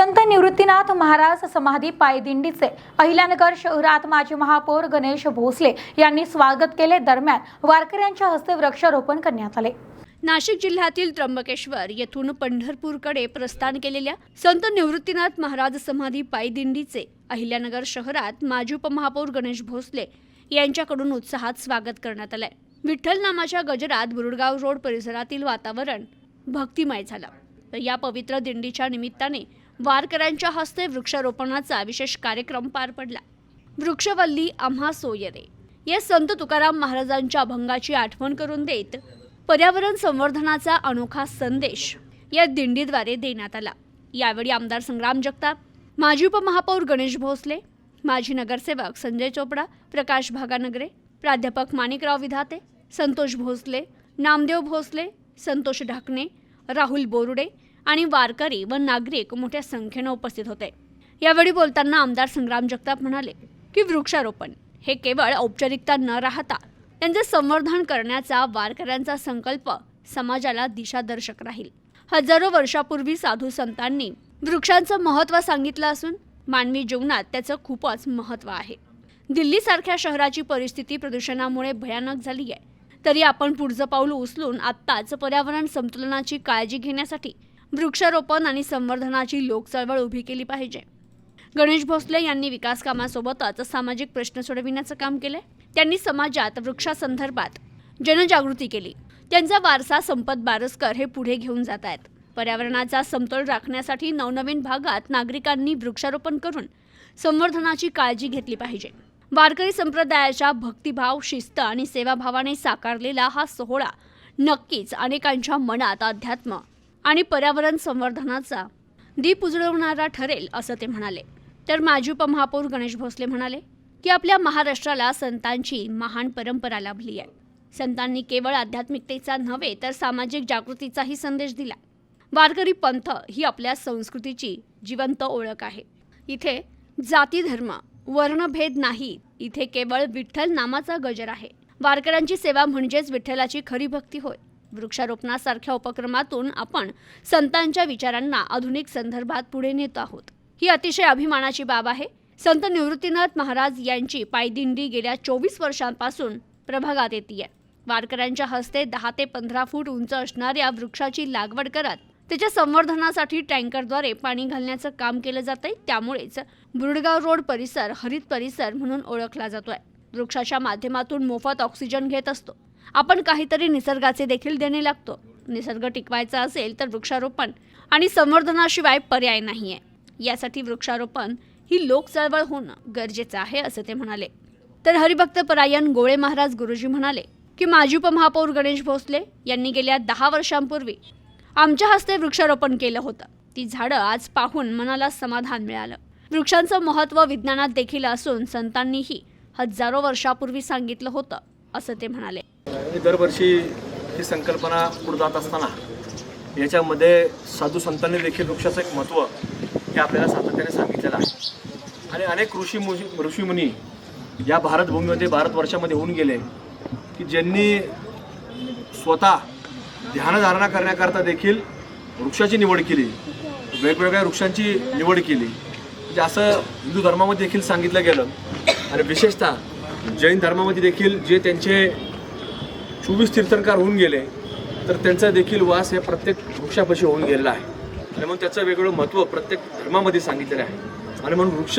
संत निवृत्तीनाथ महाराज समाधी पायदिंडीचे अहिल्यानगर शहरात माजी महापौर गणेश भोसले यांनी स्वागत केले. दरम्यान वारकऱ्यांच्या हस्ते वृक्षारोपण करण्यात आले. नाशिक जिल्ह्यातील त्र्यंबकेश्वर येथून पंढरपूरकडे प्रस्थान केलेल्या संत निवृत्तीनाथ महाराज समाधी पायदिंडीचे अहिल्यानगर शहरात माजी उपमहापौर गणेश भोसले यांच्याकडून उत्साहात स्वागत करण्यात आलंय. विठ्ठल नामाच्या गजरात बुरुडगाव रोड परिसरातील वातावरण भक्तिमय झालं. तर या पवित्र दिंडीच्या निमित्ताने वारकऱ्यांच्या हस्ते वृक्षारोपणाचा विशेष कार्यक्रम पार पडला. वृक्षवल्ली आम्हा सोयरे. या संत तुकाराम महाराजांच्या अभंगाची आठवण करून देत पर्यावरण संवर्धनाचा अनोखा संदेश या दिंडीद्वारे देण्यात आला. यावेळी आमदार संग्राम जगताप माजी उपमहापौर गणेश भोसले माजी नगरसेवक संजय चोपडा प्रकाश भागानगरे प्राध्यापक माणिकराव विधाते संतोष भोसले नामदेव भोसले संतोष ढाकणे राहुल बोरुडे आणि वारकरी व नागरिक मोठ्या संख्येनं उपस्थित होते. यावेळी बोलताना आमदार संग्राम जगताप म्हणाले की वृक्षारोपण हे केवळ औपचारिकता न राहता त्यांचे संवर्धन करण्याचा वारकऱ्यांचा संकल्प समाजाला दिशादर्शक राहील. हजारो वर्षापूर्वी साधू संतांनी वृक्षांचं महत्त्व सांगितलं असून मानवी जीवनात त्याचं खूपच महत्त्व आहे. दिल्लीसारख्या शहराची परिस्थिती प्रदूषणामुळे भयानक झाली आहे. तरी आपण पुढचं पाऊल उचलून आत्ताच पर्यावरण संतुलनाची काळजी घेण्यासाठी वृक्षारोपण आणि संवर्धनाची लोकचळवळ उभी केली पाहिजे. गणेश भोसले यांनी विकास कामासोबतच सामाजिक प्रश्न सोडविण्याचं काम केले त्यांनी समाजात वृक्षासंदर्भात जनजागृती केली. त्यांचा वारसा संपत बारसकर हे पुढे घेऊन जात आहेत. पर्यावरणाचा समतोल राखण्यासाठी नवनवीन भागात नागरिकांनी वृक्षारोपण करून संवर्धनाची काळजी घेतली पाहिजे. वारकरी संप्रदायाच्या भक्तिभाव शिस्त आणि सेवाभावाने साकारलेला हा सोहळा नक्कीच अनेकांच्या मनात अध्यात्म आणि पर्यावरण संवर्धनाचा दीप उजळवणारा ठरेल असं ते म्हणाले. तर माजी उपमहापौर गणेश भोसले म्हणाले की आपल्या महाराष्ट्राला संतांची महान परंपरा लाभली आहे. संतांनी केवळ आध्यात्मिकतेचा नव्हे तर सामाजिक जागृतीचाही संदेश दिला. वारकरी पंथ ही आपल्या संस्कृतीची जिवंत ओळख आहे. इथे जाती धर्म वर्णभेद नाही इथे केवळ विठ्ठल नामाचा गजर आहे. वारकऱ्यांची सेवा म्हणजेच विठ्ठलाची खरी भक्ती होय. वृक्षारोपणासारख्या उपक्रमातून आपण संतांच्या विचारांना आधुनिक संदर्भात पुढे नेत आहोत. ही अतिशय अभिमानाची बाब आहे. संत निवृत्तीनाथ महाराज यांची पायदिंडी गेल्या चोवीस वर्षांपासून प्रभागात येते वारकऱ्यांच्या हस्ते दहा ते पंधरा फूट उंच असणाऱ्या वृक्षाची लागवड करत त्याच्या संवर्धनासाठी टँकरद्वारे पाणी घालण्याचं काम केलं जात आहे त्यामुळेच बुरडगाव रोड परिसर हरित परिसर म्हणून ओळखला जातोय. वृक्षाच्या माध्यमातून मोफत ऑक्सिजन घेत असतो. आपण काहीतरी निसर्गाचे देखील देणे लागतो. निसर्ग टिकवायचा असेल तर वृक्षारोपण आणि संवर्धनाशिवाय पर्याय नाहीये. यासाठी वृक्षारोपण ही लोक चळवळ होणं गरजेचं आहे असं ते म्हणाले. तर हरिभक्त परायण गोळे महाराज गुरुजी म्हणाले की माजी उपमहापौर गणेश भोसले यांनी गेल्या दहा वर्षांपूर्वी आमच्या हस्ते वृक्षारोपण केलं होतं. ती झाडं आज पाहून मनाला समाधान मिळालं. वृक्षांचं महत्त्व विज्ञानात देखील असून संतांनीही हजारो वर्षापूर्वी सांगितलं होतं असं ते म्हणाले. दरवर्षी ही संकल्पना पुढे जात असताना याच्यामध्ये साधू संतांनी देखील वृक्षाचं एक महत्त्व हे आपल्याला सातत्याने सांगितलेलं आहे. आणि अनेक ऋषी मुनी ऋषीमुनी या भारतभूमीमध्ये भारतवर्षामध्ये होऊन गेले की ज्यांनी स्वतः ध्यानधारणा करण्याकरता देखील वृक्षाची निवड केली. वेगवेगळ्या वृक्षांची निवड केली. म्हणजे असं हिंदू धर्मामध्ये देखील सांगितलं गेलं. आणि विशेषतः जैन धर्मामध्ये देखील जे त्यांचे चोवीस तीर्थंकर होऊन गेले तर त्यांचा देखील वास हे प्रत्येक वृक्षापाशी होऊन गेलेला आहे. आणि म्हणून त्याचं वेगळं महत्त्व प्रत्येक धर्मामध्ये सांगितलेलं आहे. आणि म्हणून वृक्ष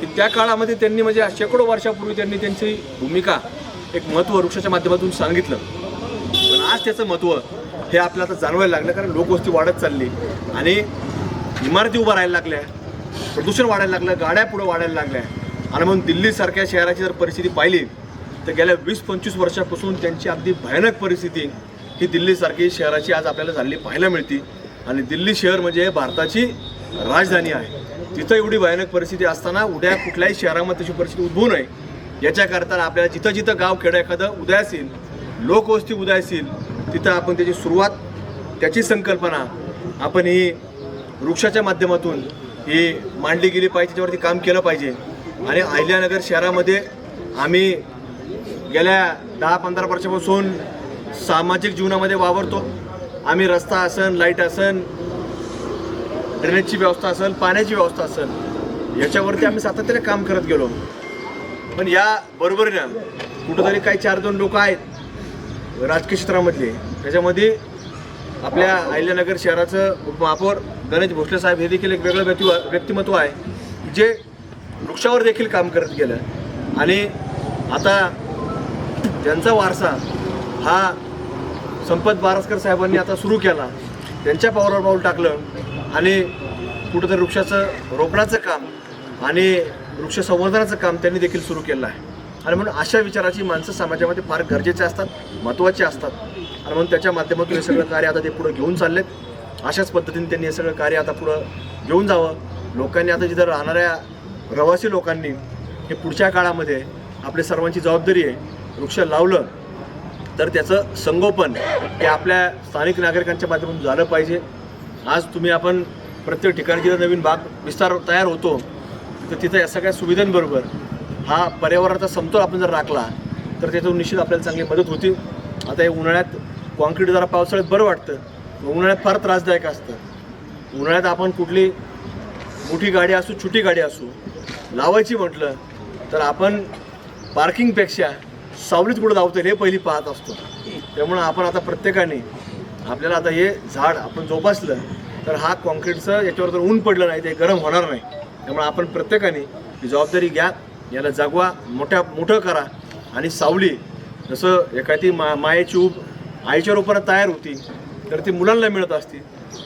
की त्या काळामध्ये त्यांनी म्हणजे शेकडो वर्षापूर्वी त्यांनी त्यांची भूमिका एक महत्त्व वृक्षाच्या माध्यमातून सांगितलं. पण आज त्याचं महत्त्व हे आपल्याला आता जाणवायला लागलं कारण लोकवस्ती वाढत चालली. आणि इमारती उभा राहायला लागल्या प्रदूषण वाढायला लागलं गाड्या पुढे वाढायला लागल्या. आणि म्हणून दिल्लीसारख्या शहराची जर परिस्थिती पाहिली तर गेल्या वीस पंचवीस वर्षापासून त्यांची अगदी भयानक परिस्थिती ही दिल्लीसारखी शहराची आज आपल्याला झालेली पाहायला मिळते. आणि दिल्ली शहर म्हणजे भारताची राजधानी आहे. तिथं एवढी भयानक परिस्थिती असताना उद्या कुठल्याही शहरामध्ये तशी परिस्थिती उद्भवू नये. याच्याकरता आपल्याला जिथं जिथं गाव खेडं एखादं उदयास येईल लोकवस्ती उदयास येईल तिथं आपण त्याची सुरुवात त्याची संकल्पना आपण ही वृक्षाच्या माध्यमातून ही मांडली गेली पाहिजे त्याच्यावरती काम केलं पाहिजे. आणि अहिल्यानगर शहरामध्ये आम्ही गेल्या दहा पंधरा वर्षापासून सामाजिक जीवनामध्ये वावरतो. आम्ही रस्ता असन लाइट असन ड्रेनेजची व्यवस्था असेल पाण्याची व्यवस्था असेल याच्यावरती आम्ही सातत्याने काम करत गेलो. पण या बरोबरीनं कुठंतरी काही चार दोन लोक आहेत राजकीय क्षेत्रामधले. त्याच्यामध्ये आपल्या अहिल्यानगर शहराचं उपमहापौर गणेश भोसले साहेब हे देखील एक वेगळं व्यक्ती व्यक्तिमत्व आहे जे वृक्षावर देखील काम करत गेलं. आणि आता ज्यांचा वारसा हा संपत बारसकर साहेबांनी आता सुरू केला त्यांच्या पावलावर पाऊल टाकलं आणि कुठंतरी वृक्षाचं रोपणाचं काम आणि वृक्ष संवर्धनाचं काम त्यांनी देखील सुरू केलं आहे. आणि म्हणून अशा विचाराची माणसं समाजामध्ये फार गरजेचे असतात महत्त्वाचे असतात. आणि म्हणून त्याच्या माध्यमातून हे सगळं कार्य आता ते पुढं घेऊन चाललेत. अशाच पद्धतीने त्यांनी हे सगळं कार्य आता पुढं घेऊन जावं. लोकांनी आता जिथं राहणाऱ्या रहिवासी लोकांनी हे पुढच्या काळामध्ये आपल्या सर्वांची जबाबदारी आहे वृक्ष लावलं तर त्याचं संगोपन हे आपल्या स्थानिक नागरिकांच्या माध्यमातून झालं पाहिजे. आज तुम्ही आपण प्रत्येक ठिकाणी जिथं नवीन बाग विस्तार तयार होतो तर तिथं या सगळ्या सुविधांबरोबर हा पर्यावरणाचा समतोल आपण जर राखला तर त्यातून निश्चित आपल्याला चांगली मदत होती. आता हे उन्हाळ्यात कॉन्क्रीट जरा पावसाळ्यात बरं वाटतं उन्हाळ्यात फार त्रासदायक असतं. उन्हाळ्यात आपण कुठली मोठी गाडी असू छोटी गाडी असू लावायची म्हटलं तर आपण पार्किंगपेक्षा सावलीत कुठं धावतो हे पहिली पाहत असतो. त्यामुळं आपण आता प्रत्येकाने आपल्याला आता हे झाड आपण जोपासलं तर हा कॉन्क्रीटचं याच्यावर जर ऊन पडलं नाही ते गरम होणार नाही. त्यामुळे आपण प्रत्येकाने ही जबाबदारी घ्या याला जागवा मोठ्या मोठं करा. आणि सावली जसं एखादी मा मायेची ऊब आईच्या रोपानं तयार होती तर ती मुलांना मिळत असती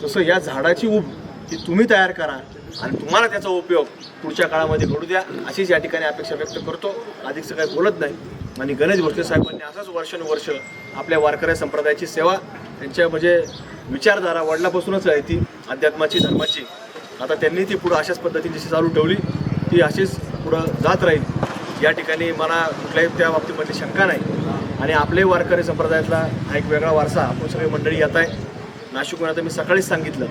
तसं या झाडाची ऊब ही तुम्ही तयार करा आणि तुम्हाला त्याचा उपयोग पुढच्या काळामध्ये घडू द्या अशीच या ठिकाणी अपेक्षा व्यक्त करतो. अधिकचं काही बोलत नाही. आणि गणेश भोसले साहेबांनी असंच वर्षानुवर्ष आपल्या वारकऱ्या संप्रदायाची सेवा त्यांच्या म्हणजे विचारधारा वडिलापासूनच आहे ती अध्यात्माची धर्माची. आता त्यांनी ती पुढं अशाच पद्धतीने जशी चालू ठेवली ती अशीच पुढं जात राहील. या ठिकाणी मला कुठल्याही त्या बाबतीमध्ये शंका नाही. आणि आपले वारकरी संप्रदायातला हा एक वेगळा वारसा आपण सगळी मंडळी येत आहे. नाशिकमध्ये आता मी सकाळीच सांगितलं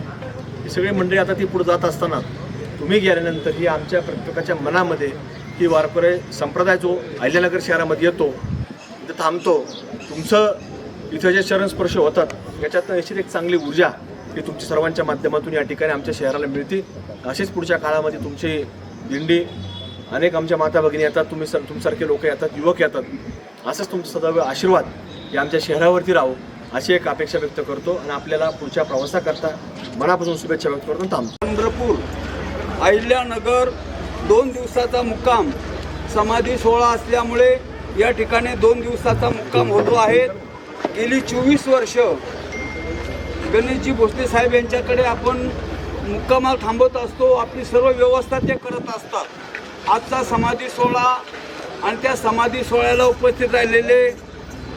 ही सगळी मंडळी आता ती पुढे जात असताना तुम्ही गेल्यानंतर ही आमच्या प्रत्येकाच्या मनामध्ये ही वारकरी संप्रदाय जो अहिल्यानगर शहरामध्ये येतो तिथं थांबतो. तुमचं इथं जे चरणस्पर्श होतात याच्यातनं अशी एक चांगली ऊर्जा ही तुमच्या सर्वांच्या माध्यमातून या ठिकाणी आमच्या शहराला मिळते. अशीच पुढच्या काळामध्ये तुमची दिंडी अनेक आमच्या माता भगिनी येतात तुम्ही सर तुमच्यासारखे लोक येतात युवक येतात. असंच तुमचा सदैव आशीर्वाद हे आमच्या शहरावरती राहो अशी एक अपेक्षा व्यक्त करतो आणि आपल्याला पुढच्या प्रवासाकरता मनापासून शुभेच्छा व्यक्त करतो थांबतो. चंद्रपूर अहिल्यानगर दोन दिवसाचा मुक्काम. समाधी सोहळा असल्यामुळे या ठिकाणी दोन दिवसाचा मुक्काम होतो आहे. गेली चोवीस वर्ष गणेशजी भोसले साहेब यांच्याकडे आपण मुक्कामाल थांबत असतो. आपली सर्व व्यवस्था ते करत असतात. आजचा समाधी सोहळा आणि त्या समाधी सोहळ्याला उपस्थित राहिलेले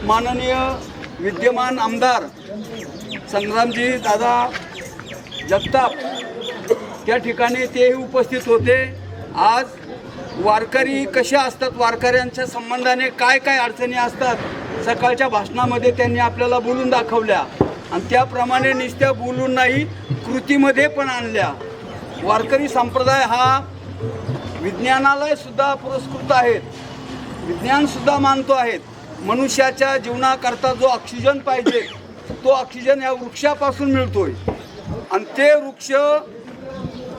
माननीय विद्यमान आमदार संग्रामजी दादा जगताप. त्या ठिकाणी तेही उपस्थित होते. आज वारकरी कशा असतात वारकऱ्यांच्या संबंधाने काय काय अडचणी असतात सकाळच्या भाषणामध्ये त्यांनी आपल्याला बोलून दाखवल्या. आणि त्याप्रमाणे निष्ठ्या बोलून नाही कृतीमध्ये पण आणल्या. वारकरी संप्रदाय हा विज्ञानाला सुद्धा पुरस्कृत आहेत. विज्ञानसुद्धा मानतो आहेत. मनुष्याच्या जीवनाकरता जो ऑक्सिजन पाहिजे तो ऑक्सिजन या वृक्षापासून मिळतोय. आणि ते वृक्ष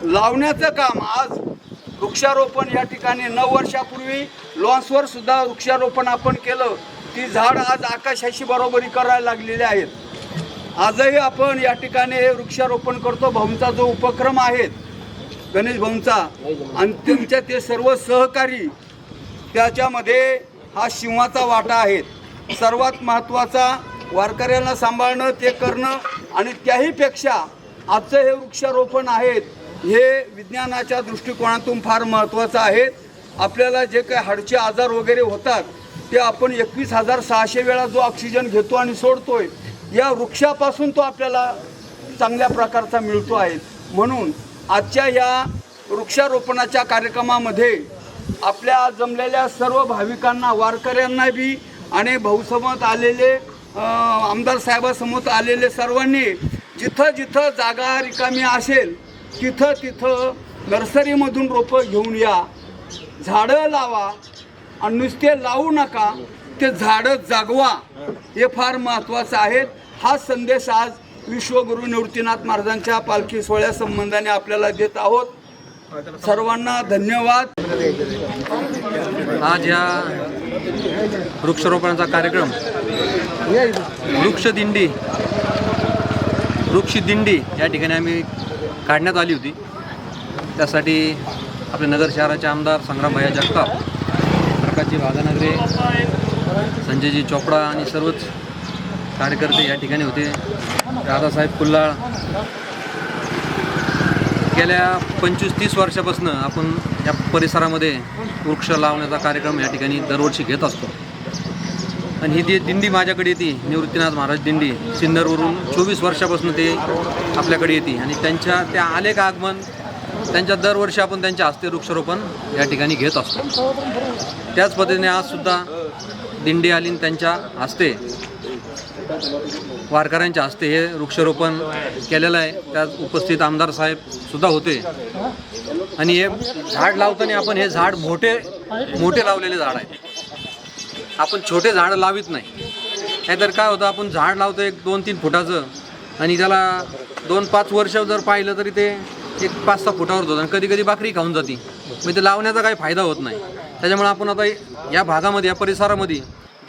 लावण्याचं काम आज वृक्षारोपण या ठिकाणी नऊ वर्षापूर्वी लॉन्सवर सुद्धा वृक्षारोपण आपण केलं. ती झाड आज आकाशाशी बरोबरी करायला लागलेली आहेत. आजही आपण या ठिकाणी हे वृक्षारोपण करतो. भाऊंचा जो उपक्रम आहे गणेश भाऊंचा आणि ते सर्व सहकारी त्याच्यामध्ये हा शिवाचा वाटा आहे. सर्वात महत्त्वाचा वारकऱ्यांना सांभाळणं ते करणं आणि त्याहीपेक्षा आजचं हे वृक्षारोपण आहेत हे विज्ञानाच्या दृष्टिकोनातून फार महत्त्वाचं आहे. आपल्याला जे काही हाडचे आजार वगैरे होतात ते आपण एकवीस हजार सहाशे वेळा जो ऑक्सिजन घेतो आणि सोडतोय या वृक्षापासून तो आपल्याला चांगल्या प्रकारचा मिळतो आहे. म्हणून आजच्या या वृक्षारोपणाच्या कार्यक्रमामध्ये आपल्या जमलेल्या सर्व भाविकांना वारकऱ्यांना बी आणि भाऊसमोर आलेले आमदार साहेबासमोर आलेले सर्वांनी जिथं जिथं जागा रिकामी असेल तिथं तिथं नर्सरीमधून रोपं घेऊन या. झाडं लावा आणि नुसते लावू नका ते झाडं जागवा. हे फार महत्त्वाचं आहे. हा संदेश आज विश्वगुरु निवृत्तीनाथ महाराजांच्या पालखी सोहळ्या संबंधाने आपल्याला देत आहोत. सर्वांना धन्यवाद. आज या वृक्षारोपणाचा कार्यक्रम वृक्षदिंडी वृक्षदिंडी या ठिकाणी आम्ही काढण्यात आली होती. त्यासाठी आपले नगर शहराचे आमदार संग्रामभाई जगताप प्रकाशजी भागानगरे संजयजी चोपडा आणि सर्वच कार्यकर्ते या ठिकाणी होते. दादासाहेब कुल्लाळ गेल्या पंचवीस तीस वर्षापासून आपण या परिसरामध्ये वृक्ष लावण्याचा कार्यक्रम या ठिकाणी दरवर्षी घेत असतो. आणि ही ती दिंडी माझ्याकडे येते निवृत्तीनाथ महाराज दिंडी. सिन्नरवरून चोवीस वर्षापासून ते आपल्याकडे येते. आणि त्यांच्या त्या आले का आगमन त्यांच्या दरवर्षी आपण त्यांच्या हस्ते वृक्षारोपण या ठिकाणी घेत असतो. त्याच पद्धतीने आजसुद्धा दिंडी आली त्यांच्या हस्ते वारकऱ्यांच्या हस्ते हे वृक्षारोपण केलेलं आहे. त्यात उपस्थित आमदार साहेब सुद्धा होते. आणि हे झाड लावताना आपण हे झाड मोठे मोठे लावलेले झाड आहे. आपण छोटे झाडं लावित नाही. नाहीतर काय होतं आपण झाड लावतो एक दोन तीन फुटाचं आणि त्याला दोन पाच वर्ष जर पाहिलं तरी ते एक पाच सहा फुटावर होतं आणि कधी कधी बाकरी खाऊन जाते. मग ते लावण्याचा काही फायदा होत नाही. त्याच्यामुळे आपण आता या भागामध्ये या परिसरामध्ये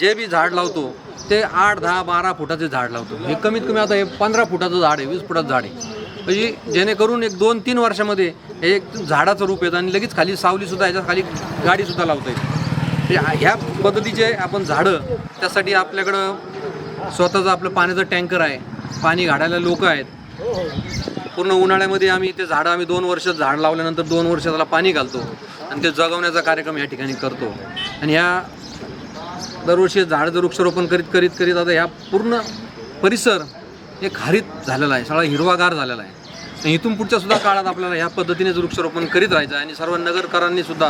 जे बी झाड लावतो ते आठ दहा बारा फुटाचे झाड लावतो. हे कमीत कमी आता हे पंधरा फुटाचं झाड आहे वीस फुटाचं झाड आहे. म्हणजे जेणेकरून एक दोन तीन वर्षामध्ये हे एक झाडाचं रूप येतं आणि लगेच खाली सावलीसुद्धा याच्या खाली गाडीसुद्धा लावता येते. म्हणजे ह्या पद्धतीचे आपण झाडं त्यासाठी आपल्याकडं स्वतःचं आपलं पाण्याचं टँकर आहे. पाणी घालायला लोक आहेत. पूर्ण उन्हाळ्यामध्ये आम्ही ते झाडं आम्ही दोन वर्ष झाड लावल्यानंतर दोन वर्ष त्याला पाणी घालतो आणि ते जगवण्याचा कार्यक्रम या ठिकाणी करतो. आणि ह्या दरवर्षी झाड वृक्षारोपण करीत करीत करीत आता ह्या पूर्ण परिसर एक हरित झालेला आहे. सगळा हिरवागार झालेला आहे. इथून पुढच्या सुद्धा काळात आपल्याला ह्या पद्धतीनेच वृक्षारोपण करीत राहायचं आहे. आणि सर्व नगरकरांनी सुद्धा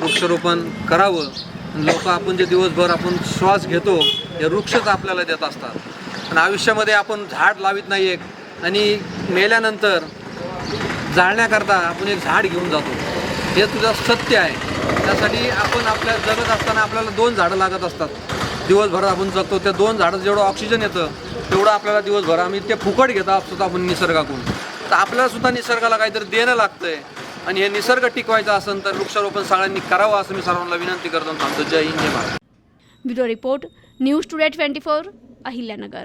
वृक्षारोपण करावं. लोक आपण जे दिवसभर आपण श्वास घेतो हे वृक्षच आपल्याला देत असतात. आणि आयुष्यामध्ये आपण झाड लावित नाही एक. आणि मेल्यानंतर जाळण्याकरता आपण एक झाड घेऊन जातो. हे तुझं सत्य आहे. त्यासाठी आपण आपल्या जगत असताना आपल्याला दोन झाडं लागत असतात. दिवसभर आपण जगतो त्या दोन झाडं जेवढं ऑक्सिजन येतं तेवढं आपल्याला दिवसभर आम्ही ते फुकट घेत असतो आपण निसर्गाकडून. तर आपल्याला सुद्धा निसर्गाला काहीतरी देणं लागतंय. आणि हे निसर्ग टिकवायचा असेल तर वृक्षारोपण सगळ्यांनी करावं असं मी सर्वांना विनंती करतो आणि थांबतो. जय हिंद जय Maharaj bureau report news today twenty four Ahilyanagar.